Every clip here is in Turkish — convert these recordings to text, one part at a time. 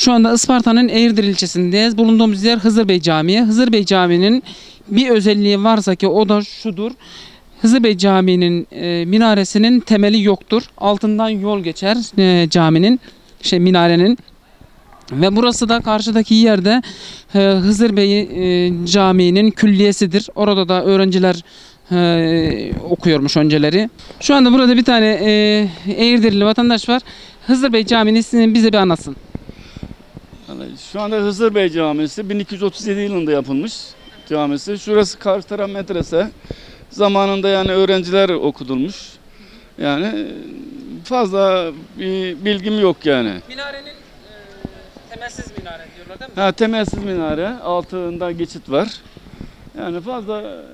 Şu anda Isparta'nın Eğirdir ilçesindeyiz. Bulunduğumuz yer Hızır Bey Camii. Hızır Bey Camii'nin bir özelliği varsa ki o da şudur. Hızır Bey Camii'nin e, minaresinin temeli yoktur. Altından yol geçer e, caminin, şey minarenin. Ve burası da karşıdaki yerde e, Hızır Bey e, Camii'nin külliyesidir. Orada da öğrenciler e, okuyormuş önceleri. Şu anda burada bir tane e, Eğirdirli vatandaş var. Hızır Bey Camii'nin ismini bize bir anlatsın. Vallahi Şu anda Hızır Bey Camisi 1237 yılında yapılmış camisi. Şurası karşı taraf medrese. Zamanında yani öğrenciler okutulmuş. Yani e, fazla bir bilgim yok yani. Minarenin temelsiz minare diyorlar değil mi? Ha temelsiz minare, altında geçit var. Yani fazla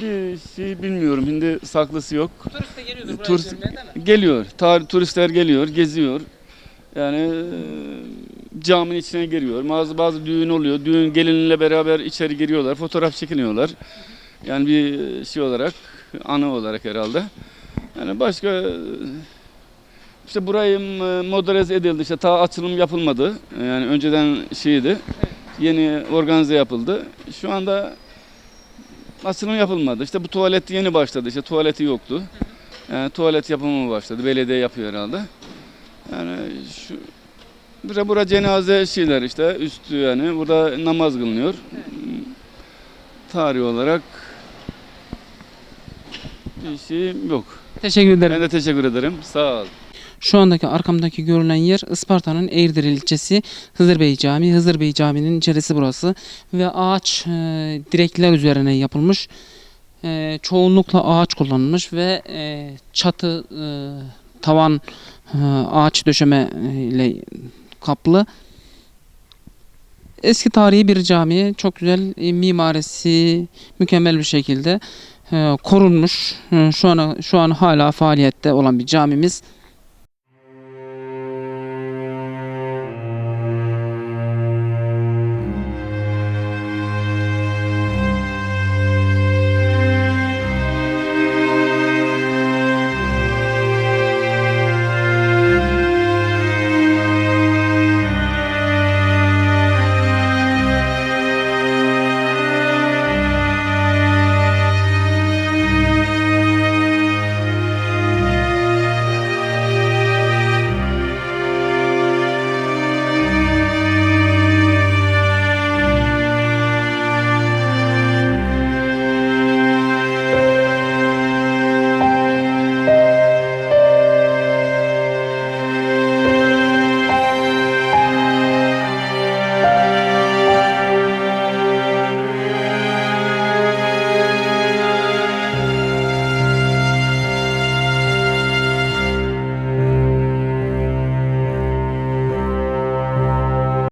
bir şey bilmiyorum. Şimdi saklısı yok. Turist de geliyordur buraya Turist görmeye değil mi? geliyor. Tar turistler geliyor, geziyor. Yani e, caminin içine giriyor. Bazı bazı düğün oluyor. Düğün gelinle beraber içeri giriyorlar. Fotoğraf çekiniyorlar. Yani bir şey olarak, anı olarak herhalde. Yani başka işte burayı modernize edildi. İşte ta açılım yapılmadı. Yani önceden şeydi. Yeni organize yapıldı. Şu anda açılım yapılmadı. İşte bu tuvalet yeni başladı. İşte tuvaleti yoktu. Yani tuvalet yapımı başladı. Belediye yapıyor herhalde. Yani şu Bura, bura cenaze şeyler işte üstü yani burada namaz kılınıyor. Tarih olarak bir şey yok. Teşekkür ederim. Ben de teşekkür ederim. Sağ ol. Şu andaki arkamdaki görülen yer Isparta'nın Eğirdir ilçesi Hızır Bey Camii. Hızır Bey Camii'nin içerisi burası ve ağaç e, direkler üzerine yapılmış. E, çoğunlukla ağaç kullanılmış ve e, çatı e, tavan e, ağaç döşeme e, ile kaplı. Eski tarihi bir cami. Çok güzel e, mimarisi mükemmel bir şekilde e, korunmuş. E, şu an şu an hala faaliyette olan bir camimiz.